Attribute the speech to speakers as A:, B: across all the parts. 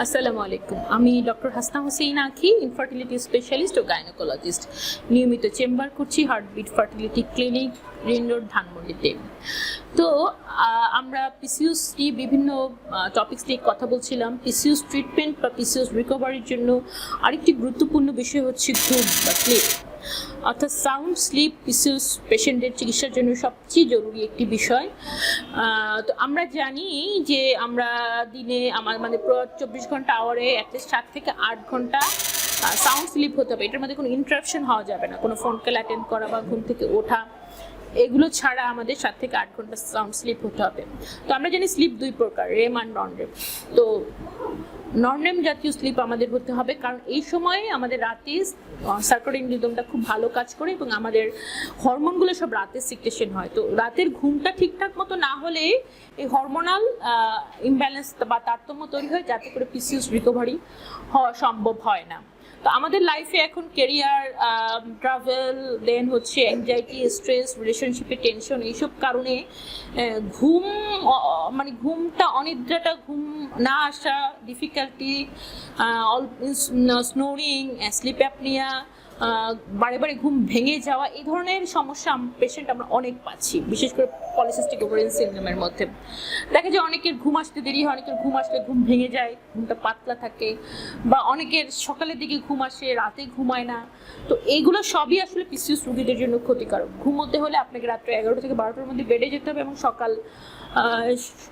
A: আসসালামু আলাইকুম। আমি doctor Hasna Hossain Akhi infertility specialist ও গাইনোকোলজিস্ট নিয়মিত চেম্বার করছি হার্টবিট ফার্টিলিটি ক্লিনিক রিন রোড ধানমন্ডিতে। তো আমরা পিসিউস নিয়ে বিভিন্ন টপিকস নিয়ে কথা বলছিলাম। পিসিউস ট্রিটমেন্ট বা পিসিউস রিকভারির জন্য আরেকটি গুরুত্বপূর্ণ বিষয় হচ্ছে ঘুম বা স্লিপ অর্থাৎ সাউন্ড স্লিপ ইস্যুস পেশেন্টের চিকিৎসার জন্য সবচেয়ে জরুরি একটি বিষয়। তো আমরা জানি যে আমরা দিনে আমার মানে চব্বিশ ঘণ্টা আওয়ারে অ্যাটলিস্ট সাত থেকে আট ঘণ্টা সাউন্ড স্লিপ হতে হবে। এটার মধ্যে কোনো ইন্টারাপশন হওয়া যাবে না। কোনো ফোন কল অ্যাটেন্ড করা বা ঘুম থেকে ওঠা, এগুলো ছাড়া আমাদের সাত থেকে আট ঘণ্টা সাউন্ড স্লিপ হতে হবে। তো আমরা জানি স্লিপ দুই প্রকার, রেম আর নন রেম তো নর্নেম জাতীয় স্লিপ আমাদের হতে হবে, কারণ এই সময়ে আমাদের রাতে সার্কোডিং রিদমটা খুব ভালো কাজ করে এবং আমাদের হরমোনগুলো সব রাতে সিকটেশন হয়। তো রাতের ঘুমটা ঠিকঠাক মতো না হলে এই হরমোনাল ইমব্যালেন্স বা তারতম্য তৈরি হয়, যাতে করে পিসিউস রিকভারি হওয়া সম্ভব হয় না। তো আমাদের লাইফে এখন কেরিয়ার ট্রাভেল দেন হচ্ছে অ্যাংজাইটি স্ট্রেস রিলেশনশিপে টেনশন এইসব কারণে ঘুম মানে ঘুমটা অনিদ্রাটা, ঘুম না আসা ডিফিকাল্টি স্নোরিং স্লিপ অ্যাপনিয়া বারে বারে ঘুম ভেঙে যাওয়া, এই ধরনের সমস্যা পেশেন্ট আমরা অনেক পাচ্ছি, বিশেষ করে পলিসিস্টিক ওভারিয়ান সিন্ড্রোমের মধ্যে। দেখা যায় অনেকের ঘুম আসতে দেরি হয়, অনেকের ঘুম আসলে ঘুম ভেঙে যায়, ঘুমটা পাতলা থাকে, বা অনেকের সকালের দিকে ঘুম আসে, রাতে ঘুমায় না। তো এইগুলো সবই আসলে পিসিউস রোগীদের জন্য ক্ষতিকারক। ঘুমোতে হলে আপনাকে রাত্রে এগারোটা থেকে বারোটার মধ্যে বেডে যেতে হবে এবং সকাল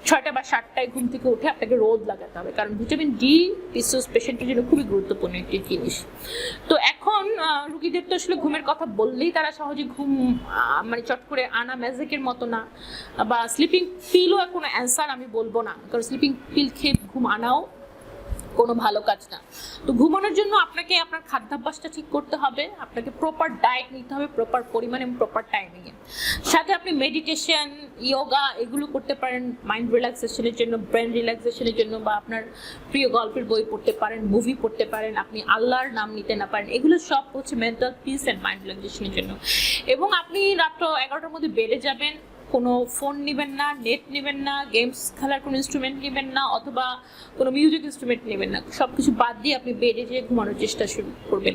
A: ছয়টা বা সাতটায় ঘুম থেকে উঠে আপনাকে রোদ লাগাতে হবে। কারণ ভিটামিন ডি পিসিউস পেশেন্টের জন্য খুবই গুরুত্বপূর্ণ একটি জিনিস। তো এখন রুগীদের তো আসলে ঘুমের কথা বললেই তারা সহজে ঘুম মানে চট করে আনা ম্যাজিকের মতো না। বা স্লিপিং পিলও কোনো অ্যান্সার আমি বলব না, কারণ স্লিপিং পিল খেয়ে ঘুম আনাও কোনো ভালো কাজ না। তো ঘুমানোর জন্য আপনাকে আপনার খাদ্যাভ্যাসটা ঠিক করতে হবে, আপনাকে প্রপার ডায়েট নিতে হবে প্রপার পরিমাণে এবং প্রপার টাইমিংয়ে সাথে আপনি মেডিটেশন ইয়োগা এগুলো করতে পারেন মাইন্ড রিল্যাক্সেশনের জন্য ব্রেন রিল্যাক্সেশনের জন্য, বা আপনার প্রিয় গল্পের বই পড়তে পারেন মুভি পড়তে পারেন, আপনি আল্লাহর নাম নিতে না পারেন, এগুলো সব হচ্ছে মেন্টাল পিস অ্যান্ড মাইন্ড রিল্যাক্সেশনের জন্য। এবং আপনি রাত্র এগারোটার মধ্যে বেড়ে যাবেন কোনো ফোন নেবেন না, নেট নেবেন না, গেমস খেলার কোনো ইনস্ট্রুমেন্ট নেবেন না, অথবা কোনো মিউজিক ইনস্ট্রুমেন্ট নেবেন না। সব কিছু বাদ দিয়ে আপনি বেডে যেয়ে ঘুমানোর চেষ্টা শুরু করবেন।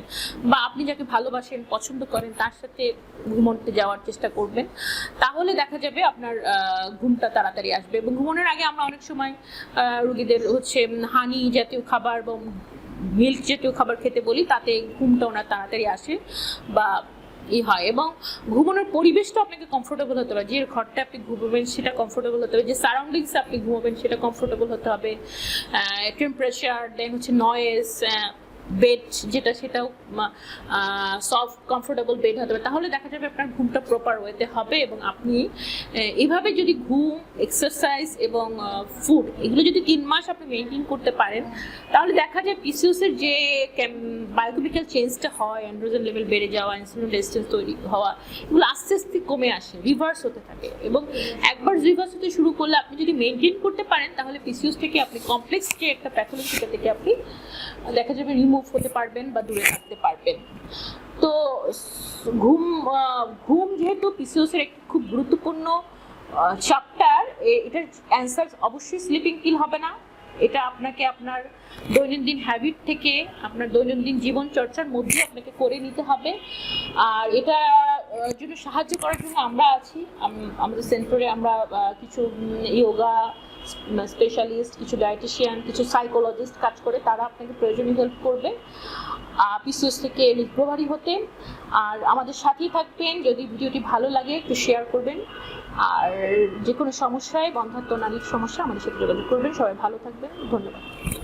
A: বা আপনি যাকে ভালোবাসেন, পছন্দ করেন, তার সাথে ঘুমোতে যাওয়ার চেষ্টা করবেন। তাহলে দেখা যাবে আপনার ঘুমটা তাড়াতাড়ি আসবে। এবং ঘুমানোর আগে আমরা অনেক সময় রুগীদের হচ্ছে হানি জাতীয় খাবার এবং মিল্ক জাতীয় খাবার খেতে বলি, তাতে ঘুমটা ওনার তাড়াতাড়ি আসে। বা ই হয় এবং ঘুমানোর পরিবেশটা আপনাকে কমফোর্টেবল হতে হবে। যে ঘরটা আপনি ঘুমাবেন সেটা কমফোর্টেবল হতে হবে, যে সারাউন্ডিংস আপনি ঘুমাবেন সেটা কমফোর্টেবল হতে হবে। টেম্পারেচার দেন হচ্ছে নয়েস বেড যেটা সেটাও সফট কমফোর্টেবল বেড হতে হবে তাহলে দেখা যাবে আপনার ঘুমটা প্রপার ওয়েতে হবে এবং আপনি এভাবে যদি ঘুম এক্সারসাইজ এবং ফুড এগুলো যদি তিন মাস আপনি মেনটেন করতে পারেন, তাহলে দেখা যায় পিসিউসের যে বায়োকেমিক্যাল চেঞ্জটা হয় অ্যান্ড্রোজেন লেভেল বেড়ে যাওয়া ইনসুলিন রেজিস্ট্যান্স তৈরি হওয়া, এগুলো আস্তে আস্তে কমে আসে রিভার্স হতে থাকে। এবং একবার রিভার্স হতে শুরু করলে আপনি যদি মেনটেন করতে পারেন, তাহলে পিসিউস থেকে আপনি কমপ্লেক্স যে একটা প্যাথোলজি সেটা থেকে আপনি, দেখা যাবে রিমুভ হতে পারবেন বা দূরে থাকতে পারবেন। তো ঘুম ঘুম যেহেতু পিসিওসের একটি খুব গুরুত্বপূর্ণ চ্যাপ্টার এটার অ্যান্সার অবশ্যই স্লিপিং কিল হবে না। এটা আপনাকে আপনার দৈনন্দিন হ্যাবিট থেকে, আপনার দৈনন্দিন জীবন চর্চার মধ্যে আপনাকে করে নিতে হবে। আর এটা জন্য সাহায্য করার জন্য আমরা আছি। আমাদের সেন্টারে আমরা কিছু ইয়োগা স্পেশালিস্ট কিছু ডায়েটিশিয়ান কিছু সাইকোলজিস্ট কাজ করে, তারা আপনাকে প্রয়োজনীয় হেল্প করবে। পিসিওস থেকে রিকভারি হতে। আর আমাদের সাথেই থাকবেন। যদি ভিডিওটি ভালো লাগে, একটু শেয়ার করবেন। আর যে কোনো সমস্যায় বন্ধাত্ম নারীর সমস্যা, আমাদের সাথে যোগাযোগ করবেন। সবাই ভালো থাকবেন। ধন্যবাদ।